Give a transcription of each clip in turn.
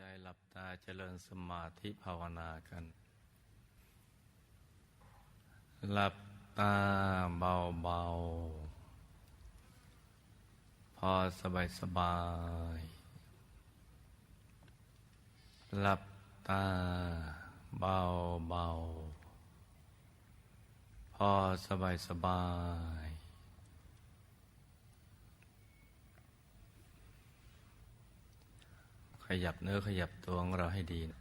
ใจหลับตาเจริญสมาธิภาวนากัน หลับตาเบาๆพอสบายสบาย หลับตาเบาๆพอสบายสบาย ยับเนื้อขยับตัวของเราให้ดี กะ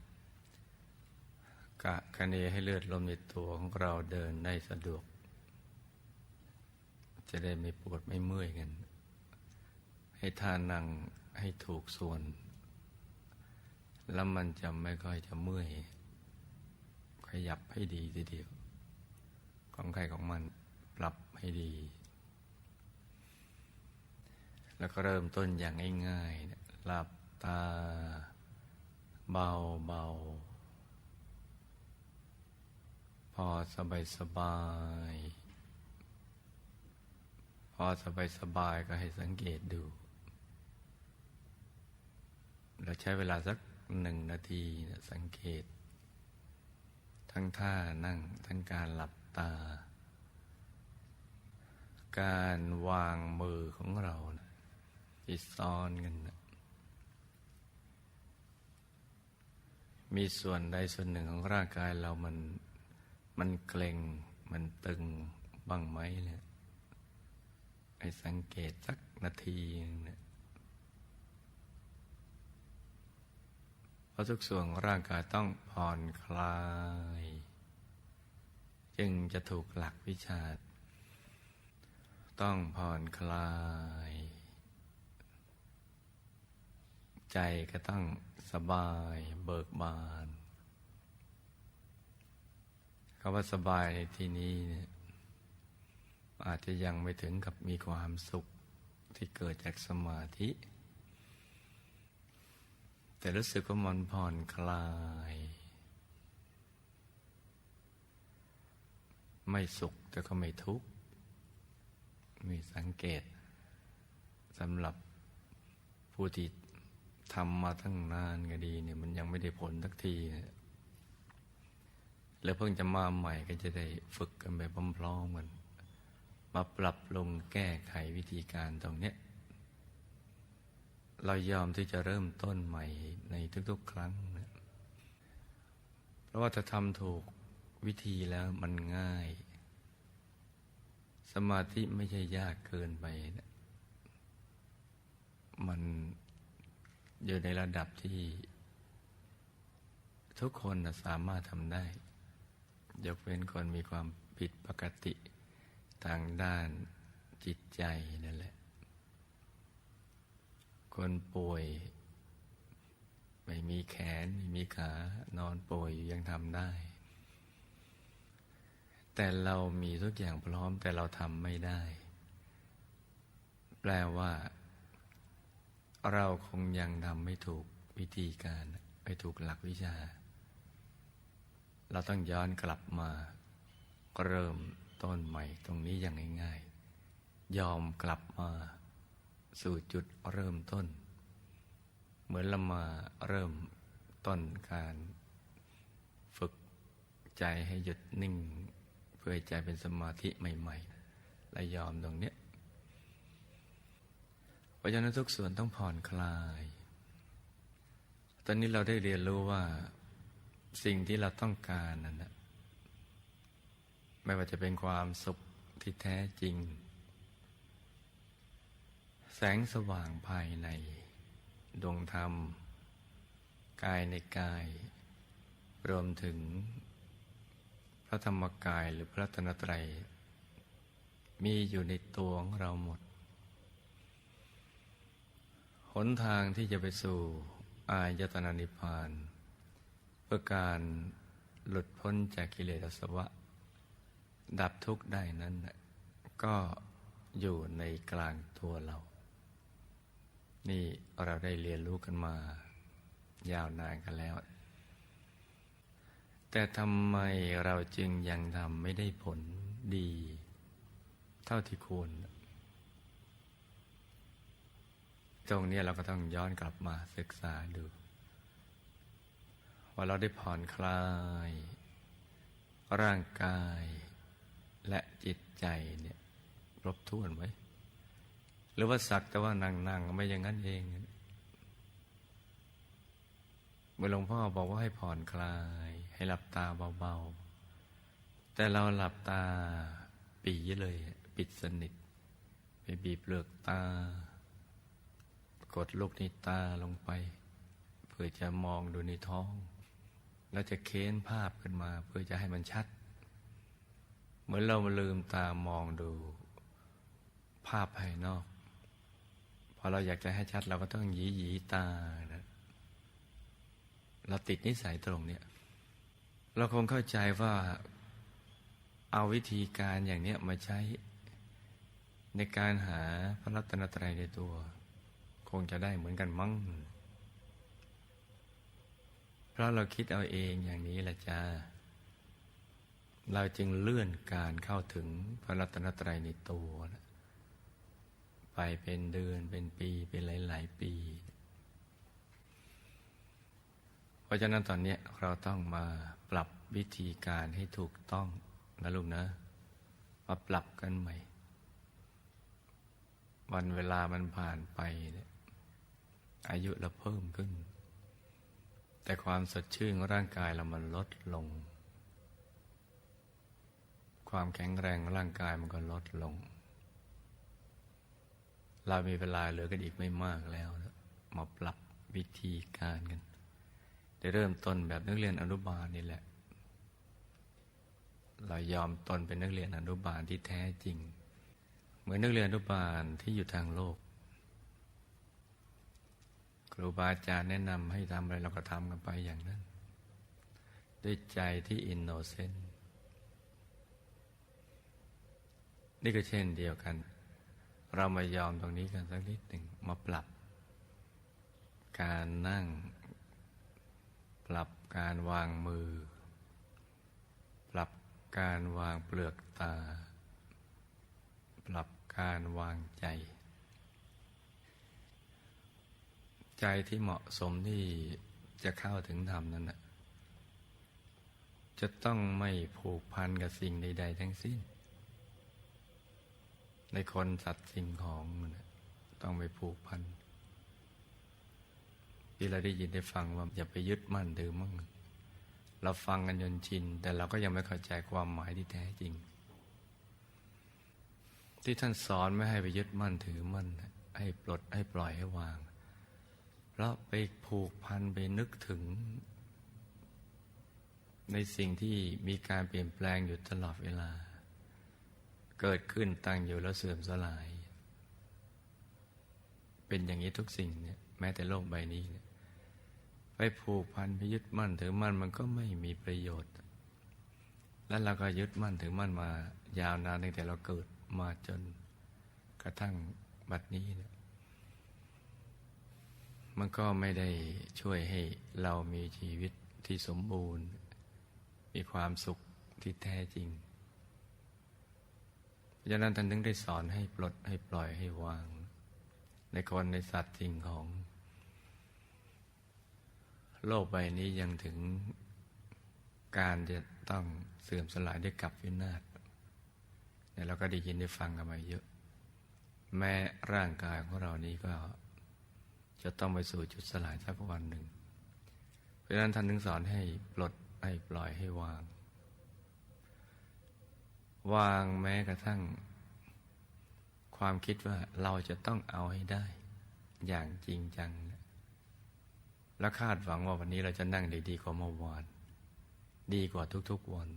คะเนให้เลือดลมในตัวของเราเดินได้สะดวก จะได้ไม่ปวดไม่เมื่อยกัน ให้ท่านั่งให้ถูกส่วน แล้วมันจะไม่ค่อยจะเมื่อย ขยับให้ดีทีเดียว ของใครของมันปรับให้ดี แล้วก็เริ่มต้นอย่างง่ายๆหลับ ตา เบาเบาพอสบายสบาย พอสบายสบายก็ให้สังเกตดู เราใช้เวลาสักหนึ่งนาทีนะสังเกต ทั้งท่านั่งทั้งการหลับตา การวางมือของเรานะที่ซ้อนกันนะ มีส่วนใดส่วนหนึ่งของร่างกายเรามันมันเกร็งมันตึงบ้างไหมเนี่ยไอ้สังเกตสักนาทีเนี่ยเพราะทุกส่วนร่างกายต้องผ่อนคลาย จึงจะถูกหลักวิชา ต้องผ่อนคลาย ใจก็ต้องสบายเบิกบานคำว่าสบายในที่นี้เนี่ยอาจจะยังไม่ถึงกับมีความสุขที่เกิดจากสมาธิ แต่รู้สึกว่ามันผ่อนคลาย ไม่สุขแต่ก็ไม่ทุกข์ มีสังเกตสำหรับผู้ที่ ทำมาตั้งนานก็ดีเนี่ยมันยังไม่ได้ผลสักทีแล้วเพิ่งจะมาใหม่ก็จะได้ฝึกกันไปพร้อมๆกันมาปรับลงแก้ไขวิธีการตรงเนี้ยเรายอมที่จะเริ่มต้นใหม่ในทุกๆ ครั้งนะเพราะว่าถ้าทำถูกวิธีแล้วมันง่าย สมาธิไม่ใช่ยากเกินไปนะมัน อยู่ในระดับที่ ทุกคนสามารถทำได้ ยกเว้นคนมีความผิดปกติทางด้านจิตใจนั่นแหละ คนป่วย ไม่มีแขนไม่มีขานอนป่วยยังทำได้ แต่เรามีทุกอย่างพร้อมแต่เราทำไม่ได้ แปลว่า เราคงยังทำไม่ถูกวิธีการไม่ถูกหลักวิชา เราต้องย้อนกลับมาเริ่มต้นใหม่ตรงนี้อย่างง่ายๆ ยอมกลับมาสู่จุดเริ่มต้น เหมือนเรามาเริ่มต้นการฝึกใจให้หยุดนิ่ง เพื่อใจเป็นสมาธิใหม่ ๆ และยอมตรงเนี้ย ราะฉะนั้นทุกส่วนต้องผ่อนคลาย ตอนนี้เราได้เรียนรู้ว่าสิ่งที่เราต้องการนั้นนะไม่ว่าจะเป็นความสุขที่แท้จริง แสงสว่างภายใน ดวงธรรม กายในกาย รวมถึง พระธรรมกายหรือพระตนตรัย มีอยู่ในตัวของเราหมด หนทางที่จะไปสู่อายตนะนิพพาน เพื่อการหลุดพ้นจากกิเลสอาสวะ ดับทุกข์ได้นั้น ก็อยู่ในกลางตัวเรา นี่เราได้เรียนรู้กันมา ยาวนานกันแล้ว แต่ทำไมเราจึงยังทำไม่ได้ผลดี เท่าที่ควร ตรงนี้เราก็ต้องย้อนกลับมาศึกษาดู ว่าเราได้ผ่อนคลาย ร่างกายและจิตใจเนี่ยครบถ้วนไหมหรือว่าสักแต่ว่านั่งๆไม่อย่างนั้นเองเมื่อหลวงพ่อบอกว่าให้ผ่อนคลาย ให้หลับตาเบาๆ แต่เราหลับตาปีเลย ปิดสนิท ไปบีบเปลือกตา กดลูกในตาลงไป เพื่อจะมองดูในท้อง แล้วจะเค้นภาพขึ้นมา เพื่อจะให้มันชัด เหมือนเรามาลืมตามองดู ภาพภายนอกพอเราอยากจะให้ชัดเราก็ต้องหยีหยีตานะเราติดนิสัยตรงเนี้ยเราคงเข้าใจว่าเอาวิธีการอย่างเนี้ยมาใช้ในการหาพระรัตนตรัยในตัว งจะได้เหมือนกันมั้งเพราะเราคิดเอาเองอย่างนี้แหละจ้า เราจึงเลื่อนการเข้าถึงพระรัตนตรัยในตัวนะไปเป็นเดือนเป็นปีเป็นหลาย ๆ ปี เพราะฉะนั้นตอนนี้เราต้องมาปรับวิธีการให้ถูกต้องนะลูกนะ มาปรับกันใหม่ วันเวลามันผ่านไปเนี่ย อายุเราเพิ่มขึ้น แต่ความสดชื่นของร่างกายเรามันลดลง ความแข็งแรงร่างกายมันก็ลดลง เรามีเวลาเหลือกันอีกไม่มากแล้ว มาปรับวิธีการกันได้เริ่มต้นแบบนักเรียนอนุบาลนี่แหละ เรายอมตนเป็นนักเรียนอนุบาลที่แท้จริง เหมือนนักเรียนอนุบาลที่อยู่ทางโลก ครูบาอาจารย์แนะนำให้ทำอะไรเราก็ทำกันไปอย่างนั้น ด้วยใจที่อินโนเซนต์นี่ก็เช่นเดียวกัน เรามายอมตรงนี้กันสักนิดหนึ่งมาปรับ การนั่ง ปรับการวางมือ ปรับการวางเปลือกตา ปรับการวางใจ ใจที่เหมาะสมที่จะเข้าถึงธรรมนั้นนะจะต้องไม่ผูกพันกับสิ่งใด ๆ ทั้งสิ้น ในคนสัตว์สิ่งของต้องไม่ผูกพันที่เราได้ยินได้ฟังว่าอย่าไปยึดมั่นถือมั่งเราฟังกันจนชิน แต่เราก็ยังไม่เข้าใจความหมายที่แท้จริง ที่ท่านสอนไม่ให้ไปยึดมั่นถือมั่นให้ปลดให้ปล่อยให้วาง เพราะไปผูกพันไปนึกถึง ในสิ่งที่มีการเปลี่ยนแปลงอยู่ตลอดเวลา เกิดขึ้นตั้งอยู่แล้วเสื่อมสลาย เป็นอย่างนี้ทุกสิ่งเนี่ยแม้แต่โลกใบนี้เนี่ยไปผูกพันไปยึดมั่นถือมั่นมันก็ไม่มีประโยชน์ แล้วเราก็ยึดมั่นถือมั่นมายาวนานตั้งแต่เราเกิดมาจนกระทั่งบัดนี้เนี่ย มันก็ไม่ได้ช่วยให้เรามีชีวิตที่สมบูรณ์ มีความสุขที่แท้จริงเพราะฉะนั้นท่านถึงได้สอนให้ปลดให้ปล่อยให้วาง ในคนในสัตว์สิ่งของ โลกใบนี้ยังถึงการจะต้องเสื่อมสลายด้วยกับวินาศเนี่ยเราก็ได้ยินได้ฟังกันมาเยอะ แม้ร่างกายของเรานี้ก็ จะต้องไปสู่จุดสลายสักวันหนึ่ง เพราะนั้นท่านถึงสอนให้ปลดให้ปล่อยให้วาง วางแม้กระทั่ง ความคิดว่าเราจะต้องเอาให้ได้ อย่างจริงจัง และคาดหวังว่าวันนี้เราจะนั่งได้ดีกว่าเมื่อวาน ดีกว่าทุกๆวัน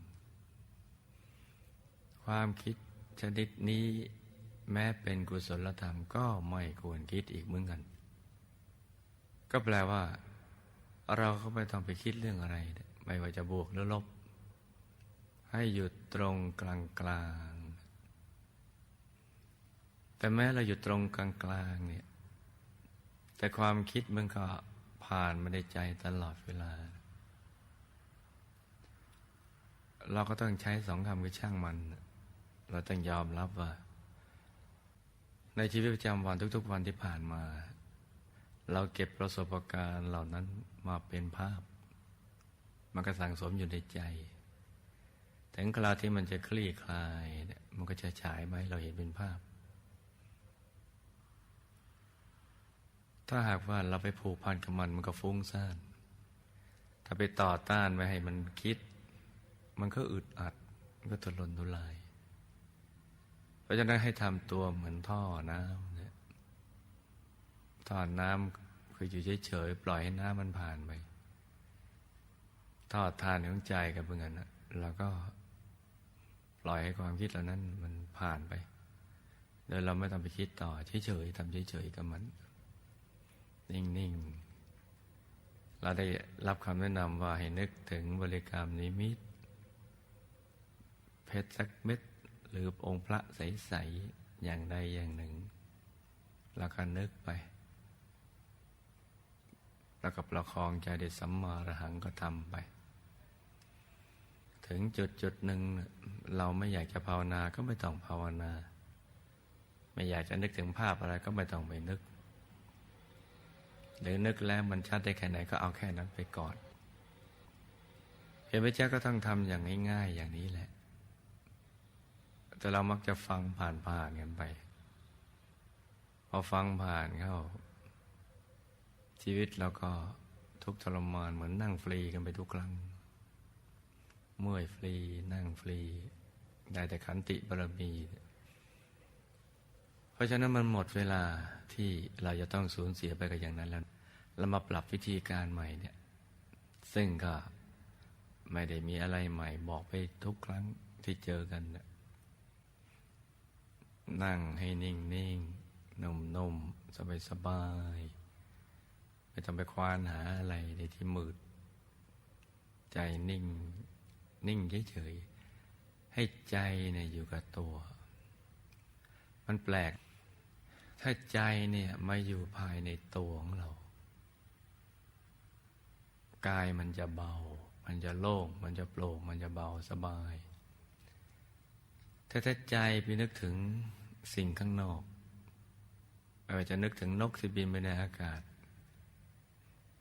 ความคิดชนิดนี้แม้เป็นกุศลธรรมก็ไม่ควรคิดอีกเหมือนกัน ก็แปลว่า เราก็ไม่ต้องไปคิดเรื่องอะไร ไม่ว่าจะบวกหรือลบ ให้หยุดตรงกลางกลางแต่แม้เราหยุดตรงกลางกลางเนี่ย แต่ความคิดมันก็ผ่านมาในใจตลอดเวลา เราก็ต้องใช้สองคำคือช่างมัน เราต้องยอมรับว่า ในชีวิตประจำวันทุก ๆ วันที่ผ่านมา เราเก็บประสบการณ์เหล่านั้นมาเป็นภาพ มันก็สั่งสมอยู่ในใจ ถึงคราวที่มันจะคลี่คลายเนี่ยมันก็จะฉายไหมเราเห็นเป็นภาพ ถ้าหากว่าเราไปผูกพันกับมันมันก็ฟุ้งซ่าน ถ้าไปต่อต้านไม่ให้มันคิด มันก็อึดอัด มันก็ทุรนทุราย เพราะฉะนั้นให้ทำตัวเหมือนท่อน้ำ เนี่ยท่อน้ำคืออยู่เฉยๆปล่อยให้น้ำมันผ่านไปทอดทานของใจกับเพื่อนนะเราก็ปล่อยให้ความคิดเหล่านั้นมันผ่านไป โดยเราไม่ต้องไปคิดต่อเฉยๆทำเฉยๆกับมัน นิ่งๆ เราได้รับคำแนะนำว่าให้นึกถึงบริกรรมนิมิต เพชรสักเม็ดหรือองค์พระใส ๆ อย่างใดอย่างหนึ่ง แล้วก็นึกไป แล้วก็ประคองใจด้สัมมาระหังก็ทำไป ถึงจุดจุดหนึ่งเราไม่อยากจะภาวนาก็ไม่ต้องภาวนา ไม่อยากจะนึกถึงภาพอะไรก็ไม่ต้องไปนึก หรือนึกแล้วมันชัดได้แค่ไหนก็เอาแค่นั้นไปก่อนเห็นไหมเจ้าก็ต้องทำอย่างง่ายๆอย่างนี้แหละ แต่เรามักจะฟังผ่านๆกันไป พอฟังผ่านเข้า ชีวิตเราก็ทุกทรมานเหมือนนั่งฟรีกันไปทุกครั้ง เมื่อยฟรีนั่งฟรี ได้แต่ขันติบารมี เพราะฉะนั้นมันหมดเวลาที่เราจะต้องสูญเสียไปกับอย่างนั้นแล้ว เรามาปรับวิธีการใหม่เนี่ย ซึ่งก็ไม่ได้มีอะไรใหม่ บอกไปทุกครั้งที่เจอกันนนั่งให้นิ่งนิ่งนุ่มนุ่มสบายสบาย ไม่ต้องไปควานหาอะไรในที่มืด ใจนิ่ง นิ่งเฉยๆให้ใจเนี่ยอยู่กับตัว มันแปลก ถ้าใจเนี่ยมาอยู่ภายในตัวของเรา กายมันจะเบา มันจะโล่ง มันจะโปร่ง มันจะเบาสบาย ถ้าถ้าใจไปนึกถึงสิ่งข้างนอกไม่ว่าจะนึกถึงนกที่บินไปในอากาศ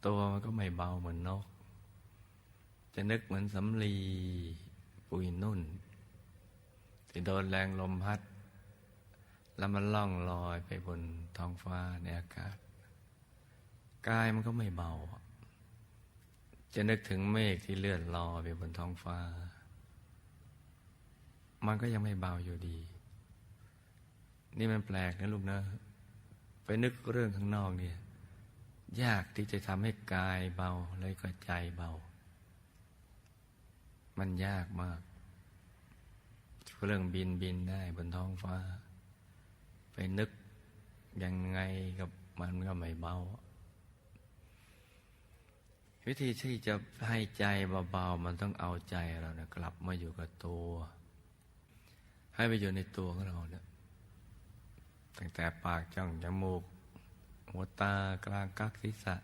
ตัวมันก็ไม่เบาเหมือนนก จะนึกเหมือนสำลีปุยนุ่นที่โดนแรงลมพัด แล้วมันล่องลอยไปบนท้องฟ้าในอากาศ กายมันก็ไม่เบา จะนึกถึงเมฆที่เลื่อนลอยไปบนท้องฟ้า มันก็ยังไม่เบาอยู่ดี นี่มันแปลกนะลูกนะ ไปนึกเรื่องข้างนอกเนี่ย ยากที่จะทำให้กายเบาเลยก็ใจเบา มันยากมากเรื่องบินบินได้บนท้องฟ้า ไปนึกยังไงกับมันก็ไม่เบา วิธีที่จะให้ใจเบาๆมันต้องเอาใจเรานะกลับมาอยู่กับตัว ให้ไปอยู่ในตัวของเราเนี่ยตั้งแต่ปากจ้องจมูก หัวตากลางกักศีรษะ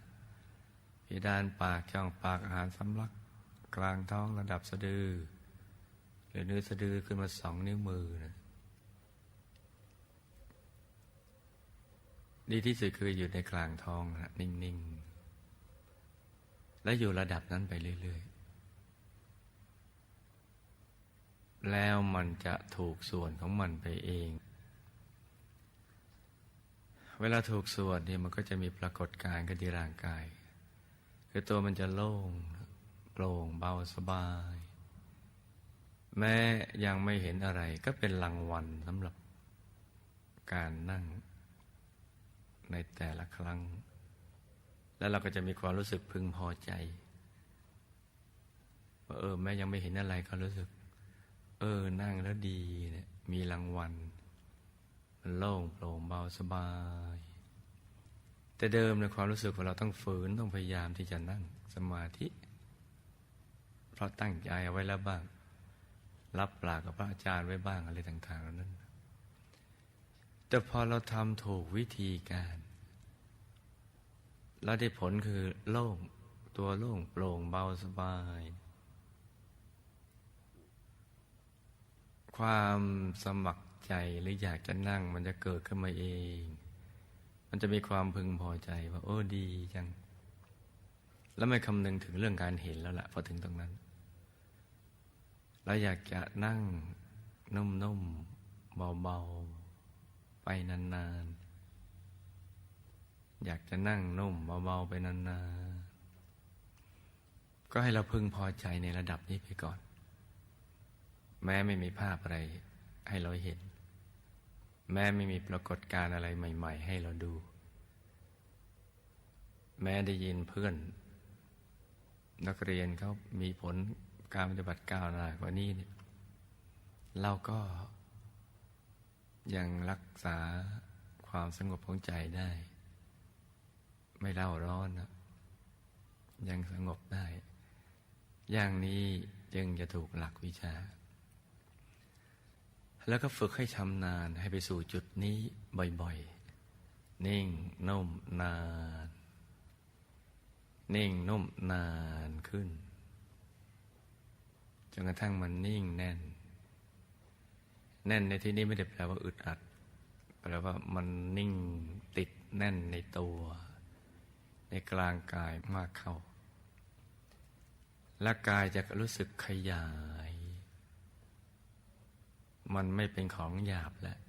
พิดานปากจ้องปากอาหารสำลัก กลางท้องระดับสะดือ หรือเนื้อสะดือขึ้นมาสองนิ้วมือนะดีที่สุดคืออยู่ในกลางท้องนะนิ่ง ๆ และอยู่ระดับนั้นไปเรื่อย ๆ แล้วมันจะถูกส่วนของมันไปเอง เวลาถูกส่วนนี่ยมันก็จะมีปรากฏการณ์กันที่ร่างกาย คือตัวมันจะโล่งโปร่งเบาสบาย แม้ยังไม่เห็นอะไรก็เป็นรางวัลสำหรับการนั่งในแต่ละครั้ง แล้วเราก็จะมีความรู้สึกพึงพอใจว่าเออแม้ยังไม่เห็นอะไรก็รู้สึก เออนั่งแล้วดีเนี่ยมีรางวัล มันโล่งโปร่งเบาสบาย แต่เดิมในความรู้สึกของเราต้องฝืนต้องพยายามที่จะนั่งสมาธิ เพราะตั้งใจเอาไว้แล้วบ้าง รับปากกับพระอาจารย์ไว้บ้างอะไรต่างๆนั้น แต่พอเราทำถูกวิธีการแล้วได้ผลคือโล่งตัวโล่งโปร่งเบาสบาย ความสมัคร ใจหรืออยากจะนั่งมันจะเกิดขึ้นมาเอง มันจะมีความพึงพอใจว่า โอ้ดีจัง แล้วไม่คำนึงถึงเรื่องการเห็นแล้วล่ะพอถึงตรงนั้นเราอยากจะนั่งนุ่มๆเบาๆไปนานๆ อยากจะนั่งนุ่มเบาๆไปนานๆ ก็ให้เราพึงพอใจในระดับนี้ไปก่อน แม้ไม่มีภาพอะไรให้เราเห็น แม้ไม่มีปรากฏการณ์อะไรใหม่ ๆ ให้เราดู แม้ได้ยินเพื่อน นักเรียนเขามีผลการปฏิบัติก้าวหน้ากว่านี้เนี่ยเราก็ยังรักษาความสงบของใจได้ ไม่เล่าร้อนนะยังสงบได้ อย่างนี้จึงจะถูกหลักวิชา แล้วก็ฝึกให้ชำนาญให้ไปสู่จุดนี้บ่อยๆ นิ่งนุ่มนาน นิ่งนุ่มนานขึ้น จนกระทั่งมันนิ่งแน่น แน่นในที่นี้ไม่ได้แปลว่าอึดอัด แปลว่ามันนิ่งติดแน่นในตัว ในกลางกายมากเข้าและกายจะรู้สึกขยาย มันไม่เป็นของหยาบแล้ว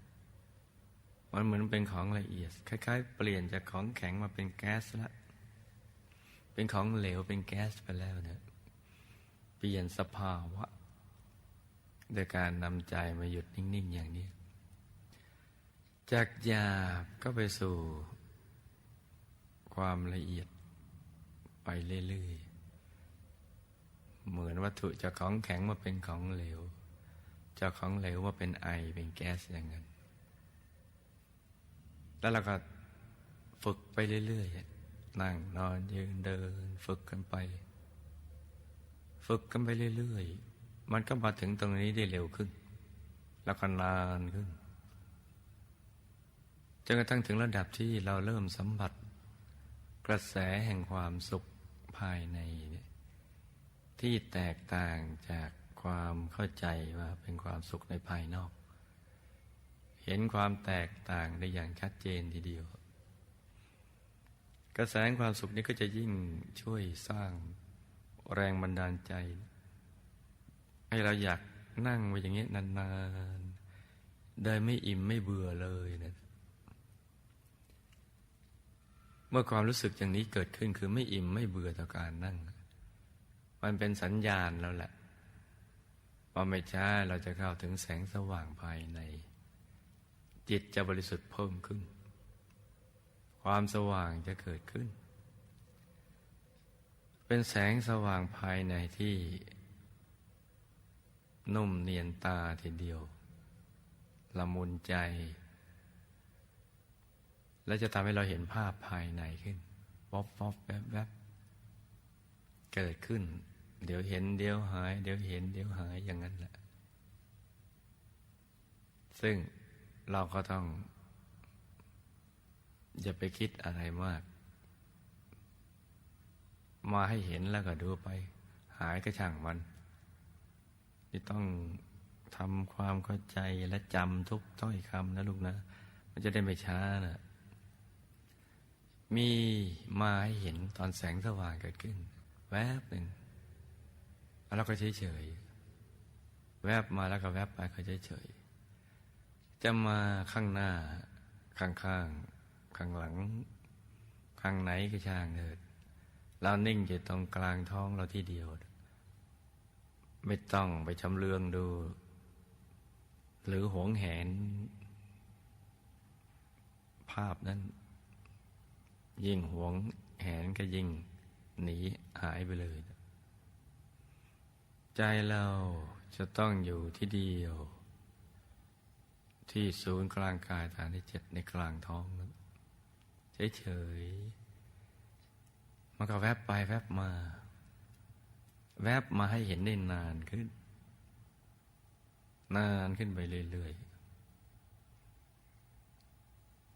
มันเหมือนเป็นของละเอียด คล้าย ๆ เปลี่ยนจากของแข็งมาเป็นแก๊สล้วเป็นของเหลวเป็นแก๊สไปแล้วเนี่ย เปลี่ยนสภาวะโดยการนำใจมาหยุดนิ่ง ๆ อย่างนี้ จากหยาบก็ไปสู่ความละเอียดไปเรื่อย ๆ เหมือนวัตถุจากของแข็งมาเป็นของเหลว จากของเหลวมาเป็นไอเป็นแก๊สอย่างนั้น แล้วเราก็ฝึกไปเรื่อยๆ นั่งนอนยืนเดิน ฝึกกันไป ฝึกกันไปเรื่อยๆ มันก็มาถึงตรงนี้ได้เร็วขึ้น แล้วก็นานขึ้นจนกระทั่งถึงระดับที่เราเริ่มสัมผัส กระแสแห่งความสุขภายใน ที่แตกต่างจาก ความเข้าใจว่าเป็นความสุขในภายนอก เห็นความแตกต่างได้อย่างชัดเจนทีเดียว กระแสงความสุขนี้ก็จะยิ่งช่วยสร้างแรงบันดาลใจ ให้เราอยากนั่งไว้อย่างนี้นานๆโดยไม่อิ่มไม่เบื่อเลยนะเมื่อความรู้สึกอย่างนี้เกิดขึ้นคือไม่อิ่มไม่เบื่อต่อการนั่ง มันเป็นสัญญาณแล้วแหละ ว่าไม่ช้าเราจะเข้าถึงแสงสว่างภายใน จิตจะบริสุทธิ์เพิ่มขึ้น ความสว่างจะเกิดขึ้น เป็นแสงสว่างภายในที่ นุ่มเนียนตาทีเดียว ละมุนใจ และจะทำให้เราเห็นภาพภายในขึ้นวอบวอบแวบแวบเกิดขึ้น เดี๋ยวเห็นเดี๋ยวหาย เดี๋ยวเห็นเดี๋ยวหายอย่างนั้นแหละ ซึ่งเราก็ต้อง อย่าไปคิดอะไรมาก มาให้เห็นแล้วก็ดูไป หายก็ช่างมันที่ต้องทำความเข้าใจและจำทุกถ้อยคำนะลูกนะ มันจะได้ไม่ช้านะมีมาให้เห็นตอนแสงสว่างเกิดขึ้น แวบหนึ่ง แล้วก็เฉยเฉยแวบมาแล้วก็แวบไปก็เฉยเฉยจะมาข้างหน้า ข้างข้าง ข้างหลัง ข้างไหนก็ช่างเถิดเรานิ่งอยู่ตรงกลางท้องเราที่เดียว ไม่ต้องไปชำเลืองดู หรือหวงแหน ภาพนั้น ยิ่งหวงแหนก็ยิ่งหนีหายไปเลย ใจเราจะต้องอยู่ที่เดียว ที่ศูนย์กลางกายฐานที่เจ็ดในกลางท้องนั้นเฉยๆมันก็แวบไปแวบมา แวบมาให้เห็นได้นานขึ้น นานขึ้นไปเรื่อยๆ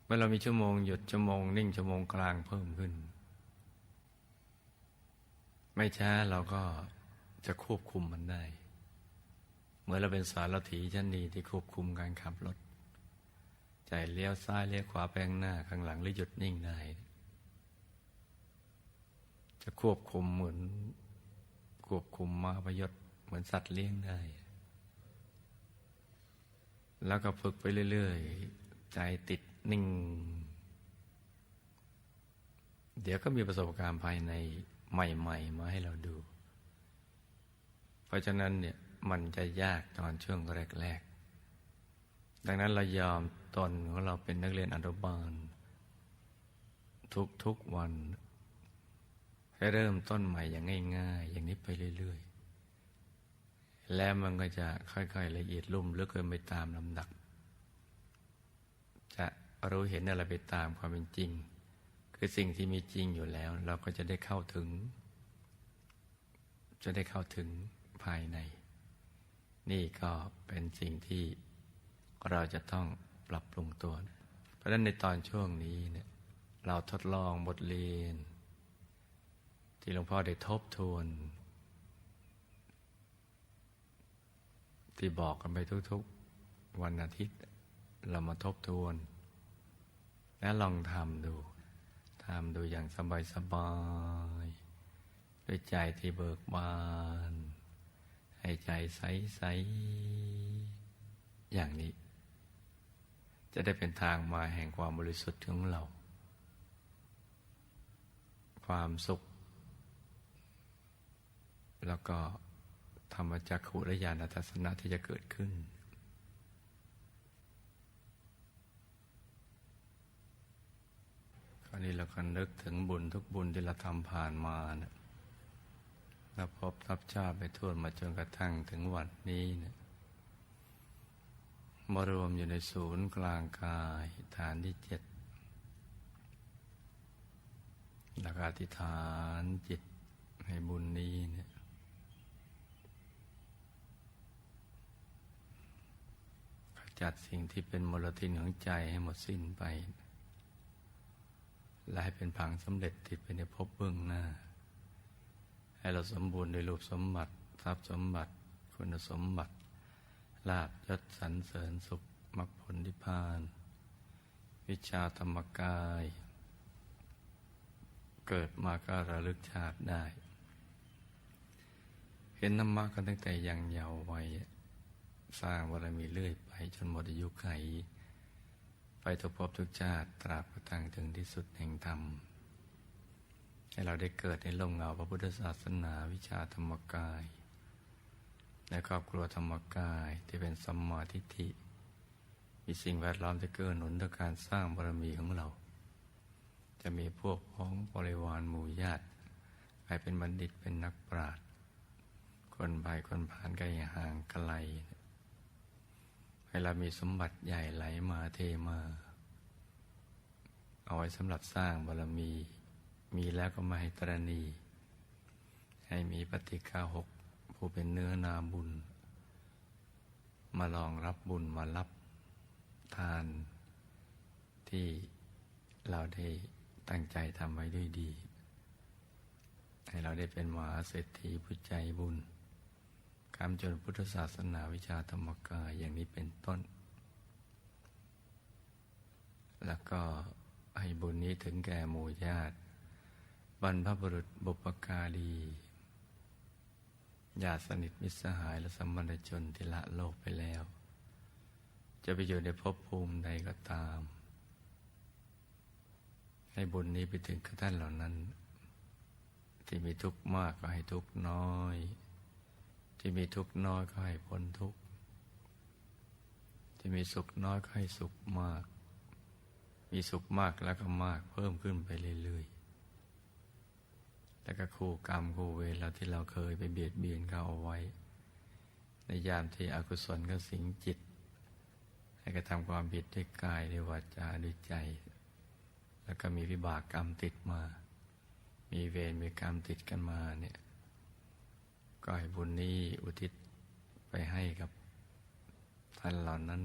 เมื่อเรามีชั่วโมงหยุดชั่วโมงนิ่งชั่วโมงกลางเพิ่มขึ้น ไม่ช้าเราก็ จะควบคุมมันได้ เมื่อเราเป็นสารถีชั้นดีที่ควบคุมการขับรถ ใจเลี้ยวซ้ายเลี้ยวขวาไปข้างหน้าข้างหลังหรือหยุดนิ่งได้จจะควบคุมเหมือนควบคุมมาพยศเหมือนสัตว์เลี้ยงได้ แล้วก็ฝึกไปเรื่อยๆ ใจติดนิ่ง เดี๋ยวก็มีประสบการณ์ภายในใหม่ ๆ มาให้เราดู เพราะฉะนั้นเนี่ยมันจะยากตอนช่วงแรกๆ ดังนั้นเรายอมตนของเราเป็นนักเรียนอนุบาล ทุกๆวัน ให้เริ่มต้นใหม่อย่างง่าย ๆ อย่างนี้ไปเรื่อย ๆ แล้วมันก็จะค่อยๆละเอียดลุ่มลึกขึ้นไปตามลำดับ จะรู้เห็นอะไรไปตามความเป็นจริง คือสิ่งที่มีจริงอยู่แล้ว เราก็จะได้เข้าถึง จะได้เข้าถึง ภายใน นี่ก็เป็นสิ่งที่เราจะต้องปรับปรุงตัว เพราะฉะนั้นในตอนช่วงนี้เนี่ยเราทดลองบทเรียน ที่หลวงพ่อได้ทบทวน ที่บอกกันไปทุกๆวันอาทิตย์ เรามาทบทวน และลองทำดูทำดูอย่างสบายๆด้วยใจที่เบิกบาน ให้ใจใส ๆ อย่างนี้ จะได้เป็นทางมาแห่งความบริสุทธิ์ของเรา ความสุข แล้วก็ธรรมจักขุและญาณทัศนะที่จะเกิดขึ้น คราวนี้เราก็นึกถึงบุญทุกบุญที่เราทำผ่านมานะ นับพบทับชาติไปทั่วมาจนกระทั่งถึงวันนี้เนะมารวมอยู่ในศูนย์กลางกายฐานที่เจ็ดแล้วก็อธิษฐานจิตให้บุญนี้เนี่ยขจัดสิ่งที่เป็นมลทินของใจให้หมดสิ้นไป และให้เป็นผังสำเร็จที่เป็นในภพเบื้องหน้า ให้เราสมบูรณ์ในรูปสมบัติ ทรัพย์สมบัติ คุณสมบัติ ลาบยศสรรเสริญสุขมรรคผลนิพพาน วิชาธรรมกาย เกิดมาก็ระลึกชาติได้ เห็นธรรมะกันตั้งแต่ยังเยาว์วัยสร้างบารมีเรื่อยไป จนหมดอายุไข ไปทุกภพทุกชาติตราบกระทั่งถึงที่สุดแห่งธรรม ให้เราได้เกิดในล่มเงาพระพุทธศาสนาวิชาธรรมกาย และครอบครัวธรรมกายที่เป็นสัมมาทิฏฐิมีสิ่งแวดล้อมที่เกื้อหนุนต่อการสร้างบารมีของเรา จะมีพวกพ้องบริวารหมู่ญาติใครเป็นบัณฑิตเป็นนักปราชญ์คนภายคนผ่านไกลห่างไกลให้เรามีสมบัติใหญ่ไหลมาเทมา เอาไว้สำหรับสร้างบารมี มีแล้วก็มาให้ตรณี ให้มีปฏิฆาหกผู้เป็นเนื้อนาบุญ มาลองรับบุญมารับทานที่เราได้ตั้งใจทำไว้ด้วยดี ให้เราได้เป็นมหาเศรษฐีผู้ใจบุญคำจนพุทธศาสนาวิชาธรรมกายอย่างนี้เป็นต้น แล้วก็ให้บุญนี้ถึงแก่หมู่ญาติ บรรพบุรุษบุปการีญาติสนิทมิตรสหายและสัมมาชนที่ละโลกไปแล้ว จะไปอยู่ในภพภูมิใดก็ตาม ให้บุญนี้ไปถึงกับท่านเหล่านั้น ที่มีทุกข์มากก็ให้ทุกข์น้อย ที่มีทุกข์น้อยก็ให้พ้นทุกข์ที่มีสุขน้อยก็ให้สุขมาก มีสุขมากแล้วก็มากเพิ่มขึ้นไปเรื่อยๆ แล้วก็คู่กรรมคู่เวรเราที่เราเคยไปเบียดเบียนเขาเอาไว้ ในยามที่อกุศลก็สิงจิต ให้กระทำความผิดด้วยกายด้วยวาจาด้วยใจ แล้วก็มีวิบากกรรมติดมา มีเวรมีกรรมติดกันมาเนี่ยก็ให้บุญนี้อุทิศไปให้กับท่านเหล่านั้น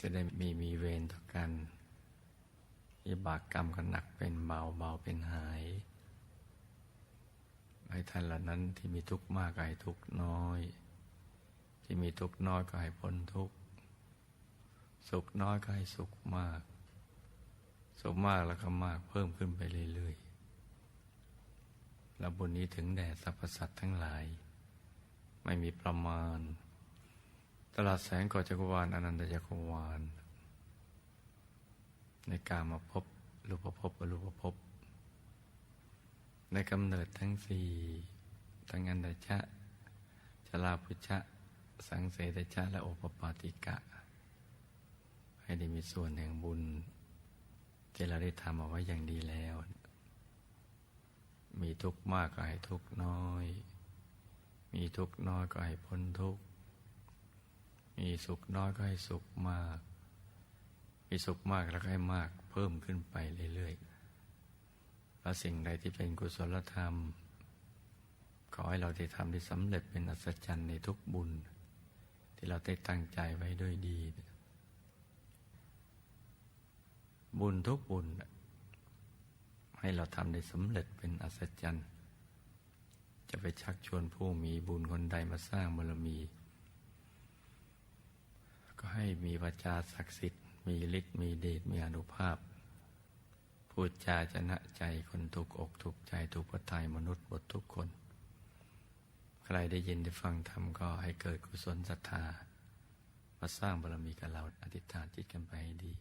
จะได้มีมีเวรต่อกัน วิบากกรรมก็หนักเป็นเบาเบาเป็นหายให้ท่านเหล่านั้นที่มีทุกข์มากก็ให้ทุกข์น้อย ที่มีทุกข์น้อยก็ให้พ้นทุกข์สุขน้อยก็ให้สุขมาก สุขมากแล้วก็มากเพิ่มขึ้นไปเรื่อยๆและบุญนี้ถึงแด่สรรพสัตว์ทั้งหลาย ไม่มีประมาณ ตลอดแสงก่อจักรวาลอนันตจักรวาล ในการมาพบรูปภพอรูปภพในกำเนิดทั้งสี่ทั้งอันดชะชลาพุชะ สังเสตชะ และโอปปาติกะ ให้ได้มีส่วนแห่งบุญที่เราได้ทำเอาไว้อย่างดีแล้ว มีทุกข์มากก็ให้ทุกข์น้อย มีทุกข์น้อยก็ให้พ้นทุกข์ มีสุขน้อยก็ให้สุขมาก มีสุขมากแล้วก็ให้มากเพิ่มขึ้นไปเรื่อยๆและสิ่งใดที่เป็นกุศลธรรม ขอให้เราได้ทำได้สำเร็จเป็นอัศจรรย์ในทุกบุญ ที่เราได้ตั้งใจไว้ด้วยดี บุญทุกบุญ ให้เราทำได้สำเร็จเป็นอัศจรรย์ จะไปชักชวนผู้มีบุญคนใดมาสร้างบารมี ก็ให้มีวาจาศักดิ์สิทธิ์ มีฤทธิ์มีเดชมีอนุภาพ พูดจาชนะใจคนถูกอกถูกใจถูกประทายมนุษย์บททุกคน ใครได้ยินได้ฟังธรรมก็ให้เกิดกุศลศรัทธามาสร้างบารมีกับเราอธิษฐานจิตกันไปให้ดี